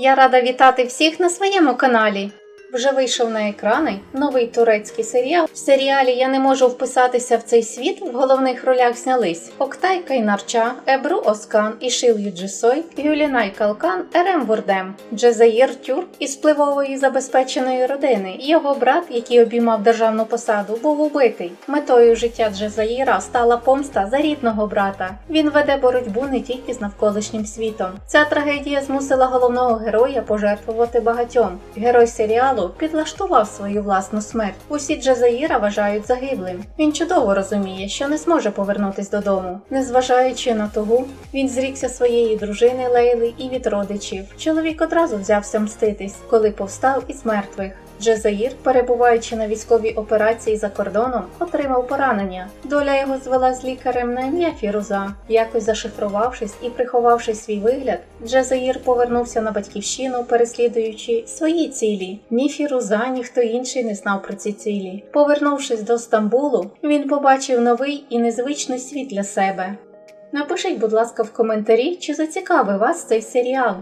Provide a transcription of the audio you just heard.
Я рада вітати всіх на своєму каналі. Вже вийшов на екрани новий турецький серіал. В серіалі Я не можу вписатися в цей світ. В головних ролях знялись Октай Кайнарча, Ебру Оскан, Ішил Юджисой, Юлінай Калкан, Ерем Вурдем, Джезаїр Тюрк із впливової забезпеченої родини. Його брат, який обіймав державну посаду, був убитий. Метою життя Джезаїра стала помста за рідного брата. Він веде боротьбу не тільки з навколишнім світом. Ця трагедія змусила головного героя пожертвувати багатьом. Герой серіалу підлаштував свою власну смерть. Усі Джезаїра вважають загиблим. Він чудово розуміє, що не зможе повернутись додому. Незважаючи на того, він зрікся своєї дружини Лейли і від родичів. Чоловік одразу взявся мститись, коли повстав із мертвих. Джезаїр, перебуваючи на військовій операції за кордоном, отримав поранення. Доля його звела з лікарем на ім'я Фіруза. Якось зашифрувавшись і приховавши свій вигляд, Джезаїр повернувся на батьківщину, переслідуючи свої цілі. Ні Фіруза, ні хто інший не знав про ці цілі. Повернувшись до Стамбулу, він побачив новий і незвичний світ для себе. Напишіть, будь ласка, в коментарі, чи зацікавив вас цей серіал.